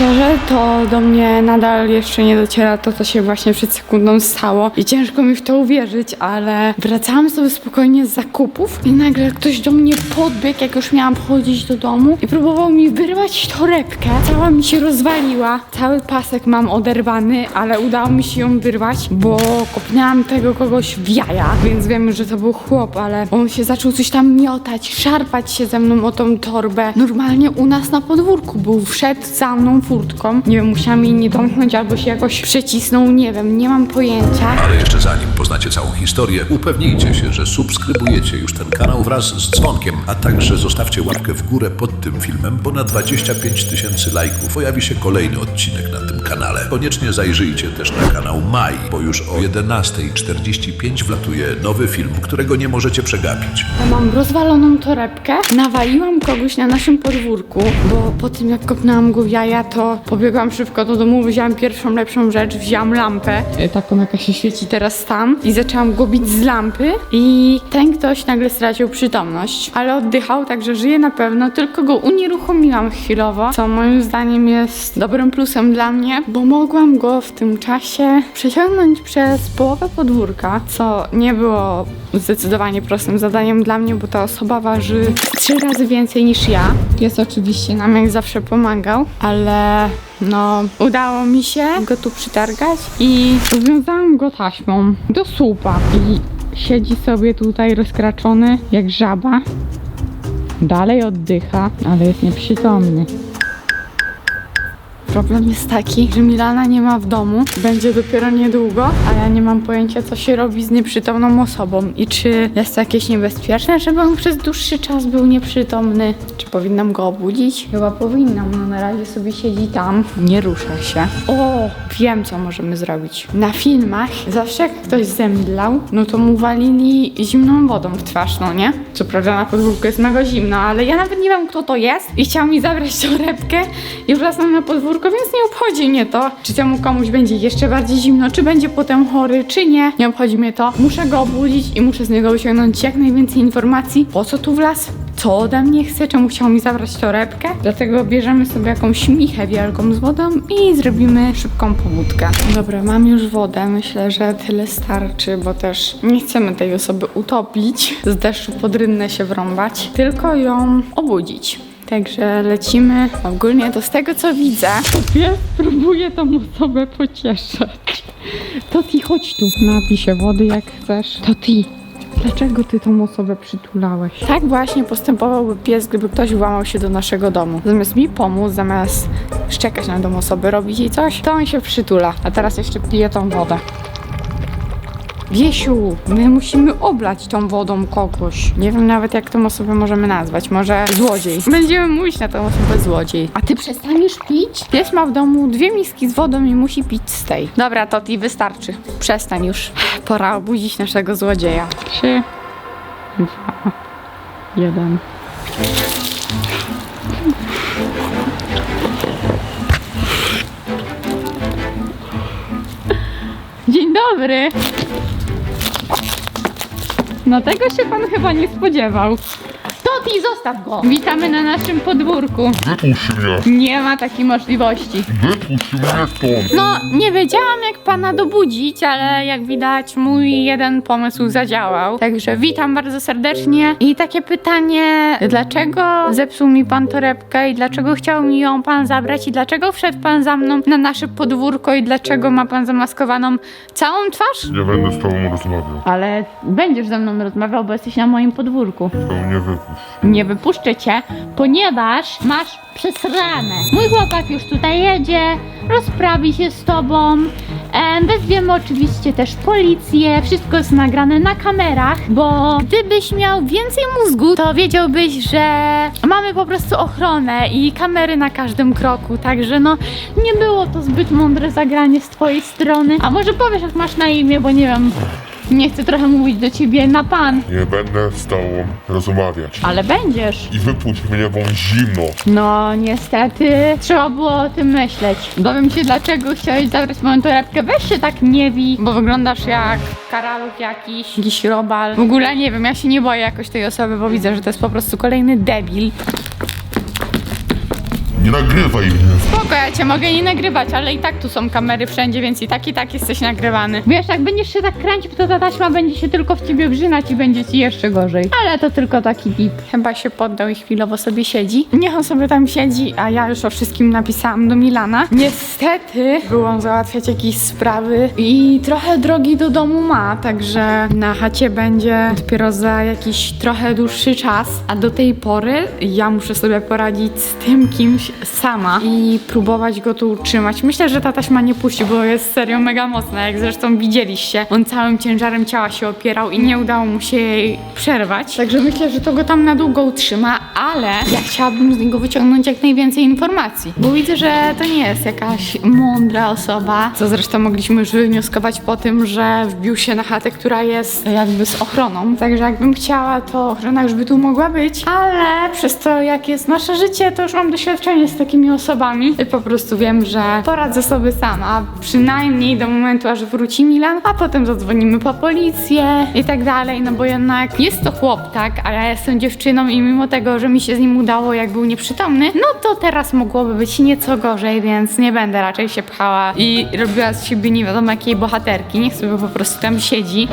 Szczerze, to do mnie nadal jeszcze nie dociera to, co się właśnie przed sekundą stało i ciężko mi w to uwierzyć, ale wracałam sobie spokojnie z zakupów i nagle ktoś do mnie podbiegł, jak już miałam wchodzić do domu i próbował mi wyrwać torebkę. Cała mi się rozwaliła, cały pasek mam oderwany, ale udało mi się ją wyrwać, bo kopnęłam tego kogoś w jaja, więc wiem, że to był chłop, ale on się zaczął coś tam miotać, szarpać się ze mną o tą torbę. Normalnie u nas na podwórku był, wszedł za mną furtką. Nie wiem, musiałam jej nie domknąć albo się jakoś przecisnął, nie wiem, nie mam pojęcia. Ale jeszcze zanim poznacie całą historię, upewnijcie się, że subskrybujecie już ten kanał wraz z dzwonkiem, a także zostawcie łapkę w górę pod tym filmem, bo na 25 tysięcy lajków pojawi się kolejny odcinek na tym kanale. Koniecznie zajrzyjcie też na kanał Maj, bo już o 11.45 wlatuje nowy film, którego nie możecie przegapić. Mam rozwaloną torebkę, nawaliłam kogoś na naszym podwórku, bo po tym jak kopnęłam go w jaja, to pobiegłam szybko do domu, wzięłam pierwszą lepszą rzecz, wzięłam lampę, e, taką jaka się świeci teraz tam. I zaczęłam go bić z lampy. I ten ktoś nagle stracił przytomność, ale oddychał, także żyje na pewno, tylko go unieruchomiłam chwilowo, co moim zdaniem jest dobrym plusem dla mnie, bo mogłam go w tym czasie przeciągnąć przez połowę podwórka, co nie było zdecydowanie prostym zadaniem dla mnie, bo ta osoba waży trzy razy więcej niż ja. Jest oczywiście nam jak zawsze pomagał, ale no udało mi się go tu przytargać i związałam go taśmą do słupa i siedzi sobie tutaj rozkraczony jak żaba. Dalej oddycha, ale jest nieprzytomny. Problem jest taki, że Milana nie ma w domu, będzie dopiero niedługo, a ja nie mam pojęcia, co się robi z nieprzytomną osobą i czy jest to jakieś niebezpieczne, żeby on przez dłuższy czas był nieprzytomny. Czy powinnam go obudzić? Chyba powinnam, no na razie sobie siedzi tam, nie rusza się. O, wiem, co możemy zrobić. Na filmach zawsze jak ktoś zemdlał, no to mu walili zimną wodą w twarz, no nie? Co prawda na podwórku jest mega zimno, ale ja nawet nie wiem, kto to jest i chciał mi zabrać torebkę i wracam na więc nie obchodzi mnie to, czy temu komuś będzie jeszcze bardziej zimno, czy będzie potem chory, czy nie. Nie obchodzi mnie to. Muszę go obudzić i muszę z niego wyciągnąć jak najwięcej informacji, po co tu wlazł, co ode mnie chce, czemu chciał mi zabrać torebkę. Dlatego bierzemy sobie jakąś michę wielką z wodą i zrobimy szybką pobudkę. Dobra, mam już wodę. Myślę, że tyle starczy, bo też nie chcemy tej osoby utopić, z deszczu pod się wrąbać, tylko ją obudzić. Także lecimy. Ogólnie to z tego co widzę, pies próbuje tą osobę pocieszać. To ty chodź tu, napij się wody jak chcesz. To ty. Dlaczego ty tą osobę przytulałeś? Tak właśnie postępowałby pies, gdyby ktoś włamał się do naszego domu. Zamiast mi pomóc, zamiast szczekać na tą osobę, robić jej coś, to on się przytula. A teraz jeszcze pije tą wodę. Wiesiu, my musimy oblać tą wodą kogoś. Nie wiem nawet jak tą osobę możemy nazwać. Może złodziej. Będziemy mówić na tą osobę złodziej. A ty przestaniesz pić? Pies ma w domu dwie miski z wodą i musi pić z tej. Dobra, to ti wystarczy. Przestań już. Pora obudzić naszego złodzieja. Trzy, dwa, jeden. Dzień dobry. No tego się pan chyba nie spodziewał. Toti, zostaw go! Witamy na naszym podwórku. Wypuść mnie! Nie ma takiej możliwości. Wypuść mnie stąd! No, nie wiedziałam jak pana dobudzić, ale jak widać mój jeden pomysł zadziałał. Także witam bardzo serdecznie. I takie pytanie, dlaczego zepsuł mi pan torebkę i dlaczego chciał mi ją pan zabrać i dlaczego wszedł pan za mną na nasze podwórko i dlaczego ma pan zamaskowaną całą twarz? Nie będę z tobą rozmawiał. Ale będziesz ze mną rozmawiał, bo jesteś na moim podwórku. To mnie wypuść. Nie wypuszczę cię, ponieważ masz przesrane. Mój chłopak już tutaj jedzie, rozprawi się z tobą. Em, wezwiemy oczywiście też policję, wszystko jest nagrane na kamerach, bo gdybyś miał więcej mózgu, to wiedziałbyś, że mamy po prostu ochronę i kamery na każdym kroku, także no nie było to zbyt mądre zagranie z twojej strony. A może powiesz jak masz na imię, bo nie wiem, nie chcę trochę mówić do ciebie na pan, Nie będę z tobą rozmawiać. ale będziesz. I wypuść mnie, bo zimno. No niestety trzeba było o tym myśleć. Dowiem się dlaczego chciałeś zabrać moją torebkę. Weź się tak nie bij, bo wyglądasz jak karaluch jakiś, jakiś robal. W ogóle nie wiem, ja się nie boję jakoś tej osoby, bo widzę, że to jest po prostu kolejny debil. Nie nagrywaj mnie. Spoko, ja cię mogę nie nagrywać, ale i tak tu są kamery wszędzie, więc i tak i tak jesteś nagrywany. Wiesz, jak będziesz się tak kręcił, to ta taśma będzie się tylko w ciebie wrzynać i będzie ci jeszcze gorzej. Ale to tylko taki tip. Chyba się poddał i chwilowo sobie siedzi. Niech on sobie tam siedzi, a ja już o wszystkim napisałam do Milana. Niestety byłam załatwiać jakieś sprawy i trochę drogi do domu ma, także na chacie będzie dopiero za jakiś trochę dłuższy czas, a do tej pory ja muszę sobie poradzić z tym kimś sama i próbować go tu utrzymać. Myślę, że ta taśma nie puści, bo jest serio mega mocna, jak zresztą widzieliście. On całym ciężarem ciała się opierał i nie udało mu się jej przerwać. Także myślę, że to go tam na długo utrzyma, ale ja chciałabym z niego wyciągnąć jak najwięcej informacji, bo widzę, że to nie jest jakaś mądra osoba, co zresztą mogliśmy już wywnioskować po tym, że wbił się na chatę, która jest jakby z ochroną. Także jakbym chciała, to ochrona już by tu mogła być, ale przez to, jak jest nasze życie, to już mam doświadczenie z takimi osobami i po prostu wiem, że poradzę sobie sama, przynajmniej do momentu, aż wróci Milan, a potem zadzwonimy po policję i tak dalej, no bo jednak jest to chłop, tak, a ja jestem dziewczyną i mimo tego, że mi się z nim udało, jak był nieprzytomny, no to teraz mogłoby być nieco gorzej, więc nie będę raczej się pchała i robiła z siebie nie wiadomo jakiej bohaterki, niech sobie po prostu tam siedzi.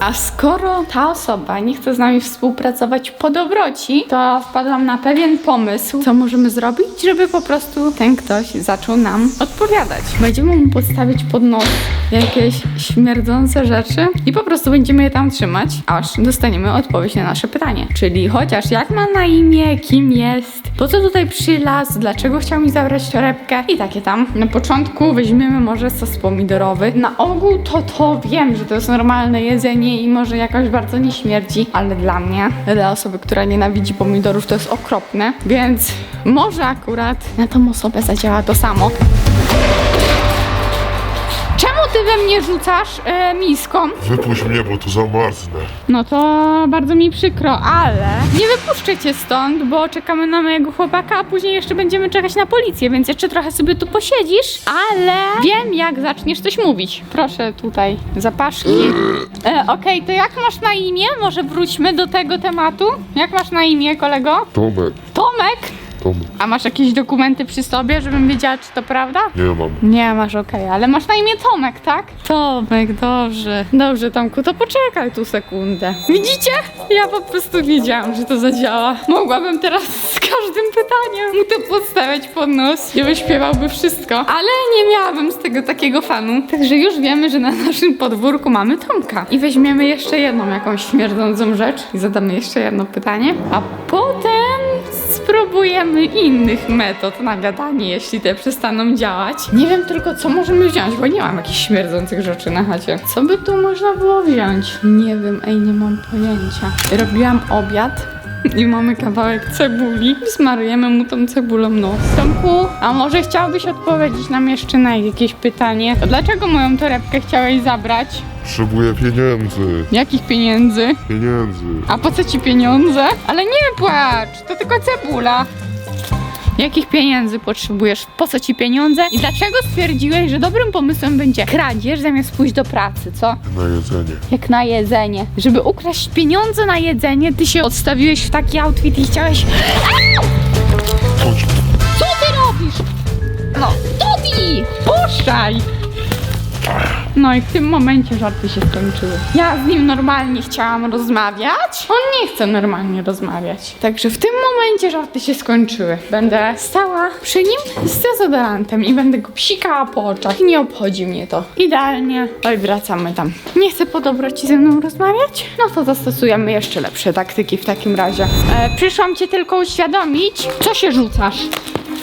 A skoro ta osoba nie chce z nami współpracować po dobroci, to wpadłam na pewien pomysł, co możemy zrobić, żeby po prostu ten ktoś zaczął nam odpowiadać. Będziemy mu podstawić pod nos jakieś śmierdzące rzeczy i po prostu będziemy je tam trzymać, aż dostaniemy odpowiedź na nasze pytanie. Czyli chociaż jak ma na imię, kim jest, po co tutaj przylazł, dlaczego chciał mi zabrać torebkę i takie tam. Na początku weźmiemy może sos pomidorowy. Na ogół to to wiem, że to jest normalne jedzenie i może jakoś bardzo nie śmierdzi, ale dla mnie, dla osoby, która nienawidzi pomidorów, to jest okropne, więc może akurat na tą osobę zadziała to samo. Czemu ty we mnie rzucasz e, miską? Wypuść mnie, bo tu zamarznę. No to bardzo mi przykro, ale nie wypuszczę cię stąd, bo czekamy na mojego chłopaka, a później jeszcze będziemy czekać na policję, więc jeszcze trochę sobie tu posiedzisz, ale wiem jak zaczniesz coś mówić. Proszę tutaj, zapaszki. E, Okej, to jak masz na imię? Może wróćmy do tego tematu. Jak masz na imię, kolego? Tomek, Tomek? A masz jakieś dokumenty przy sobie, żebym wiedziała, czy to prawda? Nie mam. Nie masz, okej, ale masz na imię Tomek, tak? Tomek, dobrze. Dobrze, Tomku, to poczekaj tu sekundę. Widzicie? Ja po prostu wiedziałam, że to zadziała. Mogłabym teraz z każdym pytaniem mu to podstawiać pod nos i wyśpiewałby wszystko, ale nie miałabym z tego takiego fanu. Także już wiemy, że na naszym podwórku mamy Tomka. I weźmiemy jeszcze jedną jakąś śmierdzącą rzecz i zadamy jeszcze jedno pytanie, a potem spróbujemy innych metod na gadanie, jeśli te przestaną działać. Nie wiem tylko, co możemy wziąć, bo nie mam jakichś śmierdzących rzeczy na chacie. Co by tu można było wziąć? Nie wiem, ej, nie mam pojęcia. Robiłam obiad. I mamy kawałek cebuli. Smarujemy mu tą cebulą nos. Tomku, a może chciałbyś odpowiedzieć nam jeszcze na jakieś pytanie? Dlaczego moją torebkę chciałeś zabrać? Potrzebuję pieniędzy. Jakich pieniędzy? Pieniędzy. A po co ci pieniądze? Ale nie płacz, to tylko cebula. Jakich pieniędzy potrzebujesz? Po co ci pieniądze? I dlaczego stwierdziłeś, że dobrym pomysłem będzie kradzież zamiast pójść do pracy, co? Na jedzenie. Jak na jedzenie. Żeby ukraść pieniądze na jedzenie, ty się odstawiłeś w taki outfit i chciałeś... Chodź. Co ty robisz? No, Tobi! Puszczaj! No i w tym momencie żarty się skończyły. Ja z nim normalnie chciałam rozmawiać. On nie chce normalnie rozmawiać. Także w tym momencie żarty się skończyły. Będę stała przy nim z dezodorantem i będę go psikała po oczach. Nie obchodzi mnie to. Idealnie. Oj, wracamy tam. Nie chce po dobroci ze mną rozmawiać? No to zastosujemy jeszcze lepsze taktyki w takim razie. E, przyszłam cię tylko uświadomić, co się rzucasz.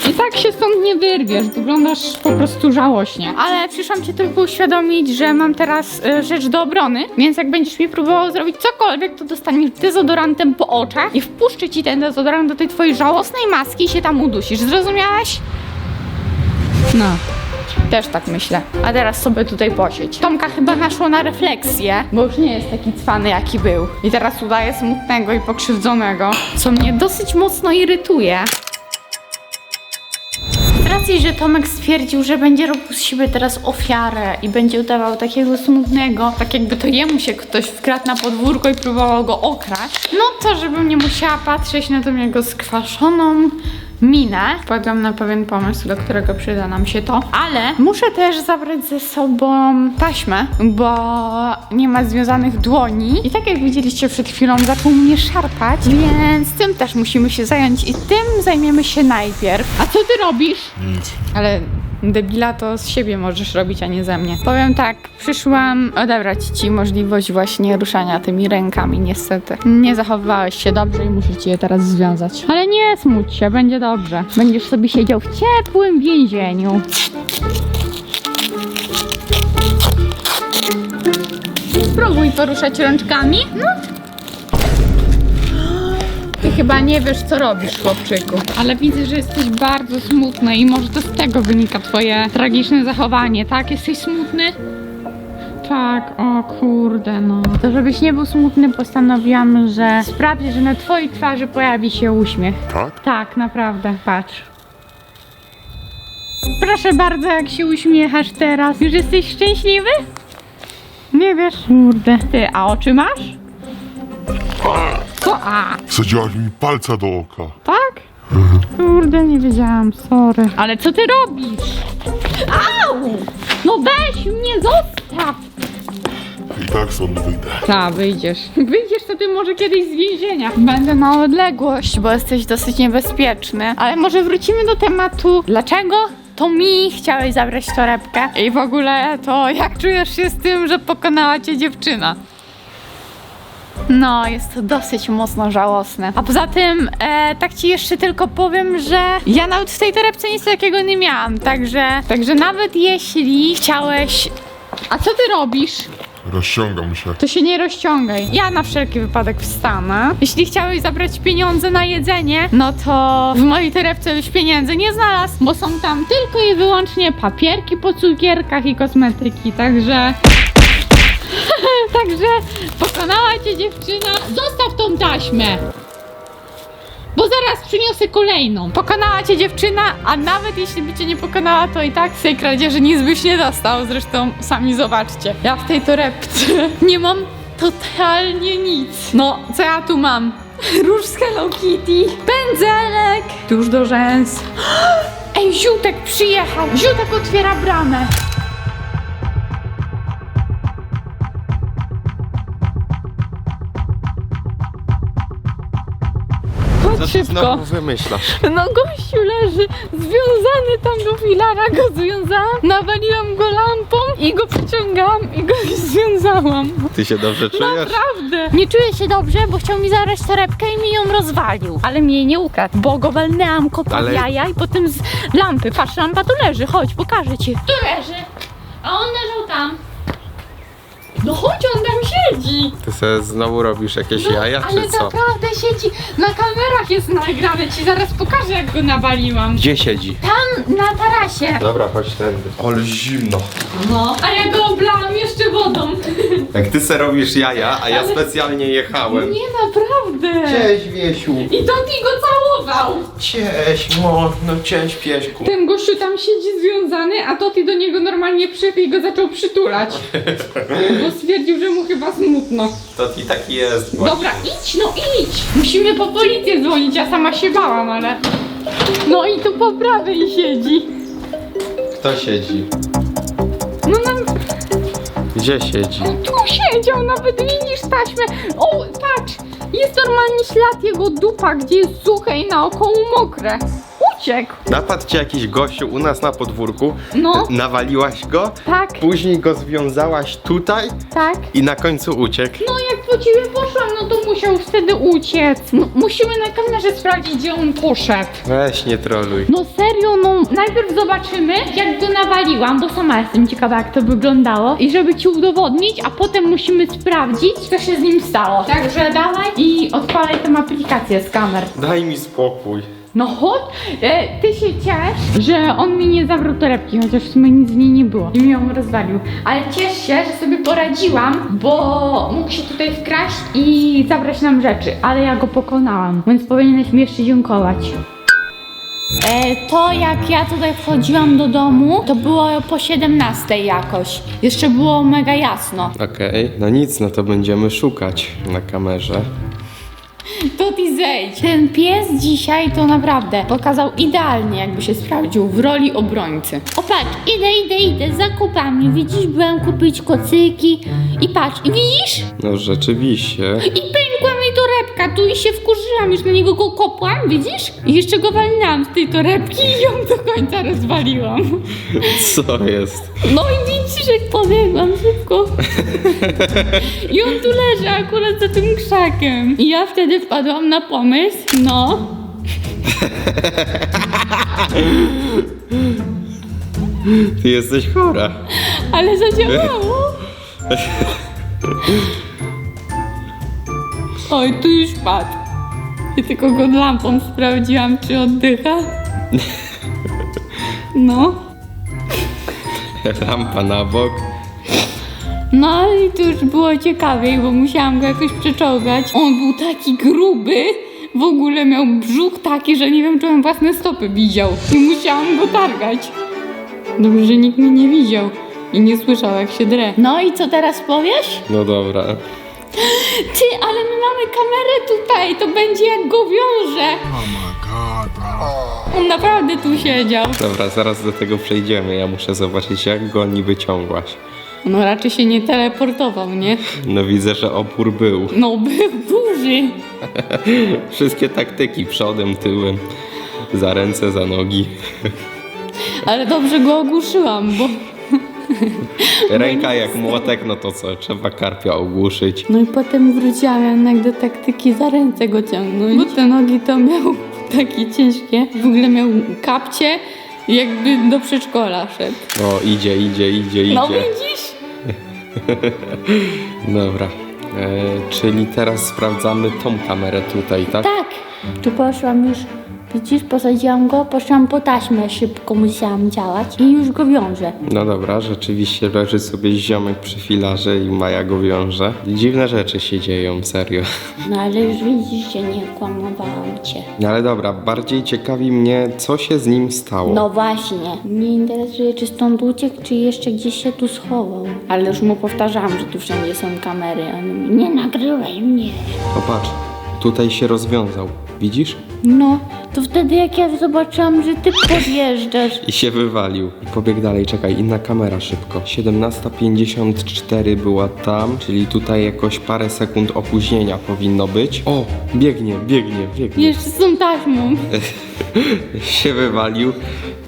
I tak się stąd nie wyrwiesz, wyglądasz po prostu żałośnie. Ale przyszłam cię tylko uświadomić, że mam teraz y, rzecz do obrony, więc jak będziesz mi próbował zrobić cokolwiek, to dostaniesz dezodorantem po oczach i wpuszczę ci ten dezodorant do tej twojej żałosnej maski i się tam udusisz. Zrozumiałeś? No. Też tak myślę. A teraz sobie tutaj posiedź. Tomka chyba naszło na refleksję, bo już nie jest taki cwany jaki był. I teraz udaje smutnego i pokrzywdzonego, co mnie dosyć mocno irytuje. Racji, że Tomek stwierdził, że będzie robił z siebie teraz ofiarę i będzie udawał takiego smutnego, tak jakby to jemu się ktoś wkradł na podwórko i próbował go okraść, no to żebym nie musiała patrzeć na tą jego skwaszoną minę. Wpadłam na pewien pomysł, do którego przyda nam się to, ale muszę też zabrać ze sobą taśmę, bo nie ma związanych dłoni. I tak jak widzieliście przed chwilą, zaczął mnie szarpać, więc tym też musimy się zająć i tym zajmiemy się najpierw. A co ty robisz? Nic. Ale debila to z siebie możesz robić, a nie ze mnie. Powiem tak, przyszłam odebrać ci możliwość właśnie ruszania tymi rękami, niestety. Nie zachowywałeś się dobrze i muszę ci je teraz związać. Ale nie smuć się, będzie dobrze. Będziesz sobie siedział w ciepłym więzieniu. Spróbuj poruszać rączkami. No. Chyba nie wiesz, co robisz, chłopczyku. Ale widzę, że jesteś bardzo smutny i może to z tego wynika twoje tragiczne zachowanie, tak? Jesteś smutny? Tak, o kurde, no. To żebyś nie był smutny, postanowiłam, że sprawię, że na twojej twarzy pojawi się uśmiech. Tak? Tak, naprawdę, patrz. Proszę bardzo, jak się uśmiechasz teraz. Już jesteś szczęśliwy? Nie wiesz? Kurde. Ty, a oczy masz? Co a? Wsadziłaś mi palca do oka. Tak? Kurde, nie wiedziałam, sorry. Ale co ty robisz? Au! No weź mnie, zostaw! I tak stąd wyjdę. Ta, wyjdziesz. Wyjdziesz to ty może kiedyś z więzienia. Będę na odległość, bo jesteś dosyć niebezpieczny. Ale może wrócimy do tematu. Dlaczego? To mi chciałeś zabrać torebkę. I w ogóle to jak czujesz się z tym, że pokonała cię dziewczyna? No, jest to dosyć mocno żałosne. A poza tym, e, tak ci jeszcze tylko powiem, że ja nawet w tej torebce nic takiego nie miałam, także, także nawet jeśli chciałeś... A co ty robisz? Rozciągam się. To się nie rozciągaj. Ja na wszelki wypadek wstanę. Jeśli chciałeś zabrać pieniądze na jedzenie, no to w mojej torebce byś pieniędzy nie znalazł, bo są tam tylko i wyłącznie papierki po cukierkach i kosmetyki, także... także pokonała cię dziewczyna. Zostaw tą taśmę. Bo zaraz przyniosę kolejną. Pokonała cię dziewczyna, a nawet jeśli by cię nie pokonała, to i tak z tej kradzieży nic byś nie dostał. Zresztą sami zobaczcie. Ja w tej torebce nie mam totalnie nic. No, co ja tu mam? Róż z Hello Kitty, pędzelek, tuż do rzęs. Ej, Ziutek przyjechał. Ziutek otwiera bramę. Szybko. znowu wymyślasz? No gościu leży związany tam do filara, go związałam, nawaliłam go lampą i go przyciągałam i go związałam. Ty się dobrze czujesz? Naprawdę. Nie czuję się dobrze, bo chciał mi zabrać torebkę i mi ją rozwalił. Ale mi jej nie ukradł, bo go walnęłam kopą Ale- jaja i potem z lampy. Patrz, lampa tu leży, chodź, pokażę ci. Tu leży, a on leżał tam. No chodź, on tam siedzi. Ty sobie znowu robisz jakieś jaja, No, Ale czy co? naprawdę siedzi. Na kamerach jest nagrane. Ci zaraz pokażę, jak go nawaliłam. Gdzie siedzi? Tam na tarasie. Dobra, chodź tędy. Ale zimno. No. A ja go oblałam jeszcze wodą. Jak ty se robisz jaja, a ja specjalnie jechałem. Nie, naprawdę. Cześć, Wiesiu. I to ty go całował. Cześć, mo, no cześć, pieśku. Ten gościu tam siedzi związany, a to ty do niego normalnie przyszedł i go zaczął przytulać. Bo stwierdził, że mu chyba smutno. To i taki jest. Dobra, idź, no idź. Musimy po policję dzwonić, ja sama się bałam, ale... No i tu po prawej siedzi. Kto siedzi? No nam Gdzie siedzi? Tu siedział, nawet widzisz taśmę. O, patrz, jest normalnie ślad jego dupa, gdzie jest suche i naokoło mokre. Uciekł. Napadł cię jakiś gościu u nas na podwórku, No. nawaliłaś go, Tak, później go związałaś tutaj tak. i na końcu uciekł. No jak po ciebie poszłam, no to musiał wtedy uciec. No, musimy na kamerze sprawdzić, gdzie on poszedł. Weź, nie troluj. No serio, no najpierw zobaczymy, jak go nawaliłam, bo sama jestem ciekawa, jak to wyglądało. I żeby ci udowodnić, a potem musimy sprawdzić, co się z nim stało. Także dawaj i odpalaj tę aplikację z kamer. Daj mi spokój. No chodź, e, ty się ciesz, że on mi nie zabrał torebki, chociaż w sumie nic z niej nie było i mi ją rozwalił. Ale ciesz się, że sobie poradziłam, bo mógł się tutaj wkraść i zabrać nam rzeczy, ale ja go pokonałam, więc powinieneś mi jeszcze dziękować. E, to jak ja tutaj wchodziłam do domu, to było po 17 jakoś. Jeszcze było mega jasno. Okej, no nic, no to będziemy szukać na kamerze. To ty zejdź. Ten pies dzisiaj to naprawdę pokazał idealnie, jakby się sprawdził w roli obrońcy. O patrz, idę, idę, idę za kupami. Widzisz, byłem kupić kocyki. I patrz, i widzisz? No rzeczywiście. I pękła tu i się wkurzyłam, już na niego go kopłam, widzisz? I jeszcze go walnęłam z tej torebki i ją do końca rozwaliłam. Co jest? No i widzisz, jak pobiegłam szybko. I on tu leży akurat za tym krzakiem. I ja wtedy wpadłam na pomysł, no, Ty jesteś chora. ale zadziałało. Oj, tu już padł. Ja tylko go lampą sprawdziłam, czy oddycha. No. Lampa na bok. No i to już było ciekawiej, bo musiałam go jakoś przeczołgać. On był taki gruby, w ogóle miał brzuch taki, że nie wiem, czy on własne stopy widział. I musiałam go targać. Dobrze, że nikt mnie nie widział i nie słyszał, jak się drę. No i co teraz powiesz? No dobra. Ty, ale my mamy kamerę tutaj, to będzie jak go wiąże. On naprawdę tu siedział. Dobra, zaraz do tego przejdziemy. Ja muszę zobaczyć, jak go nie wyciągłaś. No raczej się nie teleportował, nie? No widzę, że opór był. No był duży. Wszystkie taktyki przodem, tyłem. Za ręce, za nogi. Ale dobrze go ogłuszyłam, bo Ręka jak młotek, no to co? Trzeba karpia ogłuszyć. No i potem wróciłam jednak do taktyki za ręce go ciągnąć. Bo te nogi to miał takie ciężkie. W ogóle miał kapcie, jakby do przedszkola szedł. O, idzie, idzie, idzie, idzie. No widzisz? Dobra. E, czyli teraz sprawdzamy tą kamerę tutaj, tak? Tak. Tu poszłam już. Widzisz, posadziłam go, poszłam po taśmę, szybko musiałam działać i już go wiążę. No dobra, rzeczywiście leży sobie ziomek przy filarze i Maja go wiąże. Dziwne rzeczy się dzieją, serio. No ale już widzisz, że nie kłamowałam cię. No ale dobra, bardziej ciekawi mnie, co się z nim stało. No właśnie. Mnie interesuje, czy stąd uciekł, czy jeszcze gdzieś się tu schował. Ale już mu powtarzałam, że tu wszędzie są kamery. On mówi, Nie nagrywaj mnie. Popatrz, tutaj się rozwiązał. Widzisz? No, to wtedy jak ja zobaczyłam, że ty podjeżdżasz. I się wywalił. I pobiegł dalej, czekaj, inna kamera szybko. 17.54 była tam, czyli tutaj jakoś parę sekund opóźnienia powinno być. O, biegnie, biegnie, biegnie. Jeszcze z tą taśmą. Się wywalił.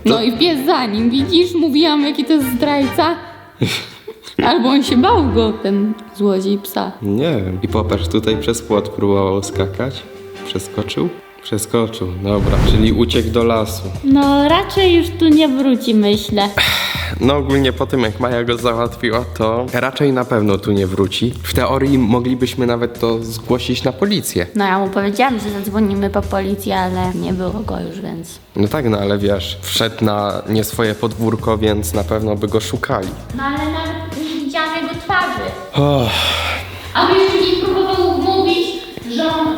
No i pies za nim, widzisz? Mówiłam, jaki to jest zdrajca. Albo on się bał go, ten złodziej psa. Nie wiem. I popatrz, tutaj przez płot próbował skakać. Przeskoczył? Przeskoczył, dobra. Czyli uciekł do lasu. No, raczej już tu nie wróci, myślę. No ogólnie po tym jak Maja go załatwiła, to raczej na pewno tu nie wróci. W teorii moglibyśmy nawet to zgłosić na policję. No, ja mu powiedziałam, że zadzwonimy po policję, ale nie było go już, więc... No tak, no ale wiesz, wszedł na nie swoje podwórko, więc na pewno by go szukali. No, ale nawet nie widziałam jego twarzy. A my jeszcze mi próbował mówić, że on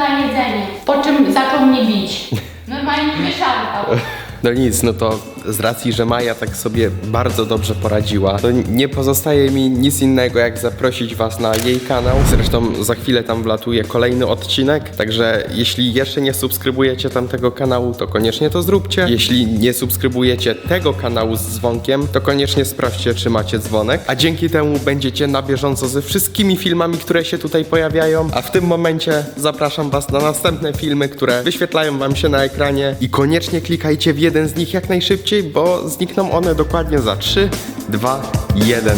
na jedzenie. Po czym zaczął mnie bić. Normalnie mnie szarpał. No nic, no to z racji, że Maja tak sobie bardzo dobrze poradziła, to nie pozostaje mi nic innego jak zaprosić was na jej kanał. Zresztą za chwilę tam wlatuje kolejny odcinek, także jeśli jeszcze nie subskrybujecie tamtego kanału, to koniecznie to zróbcie. Jeśli nie subskrybujecie tego kanału z dzwonkiem, to koniecznie sprawdźcie, czy macie dzwonek, a dzięki temu będziecie na bieżąco ze wszystkimi filmami, które się tutaj pojawiają. A w tym momencie zapraszam was na następne filmy, które wyświetlają wam się na ekranie i koniecznie klikajcie w jeden z nich jak najszybciej, bo znikną one dokładnie za 3, 2, 1.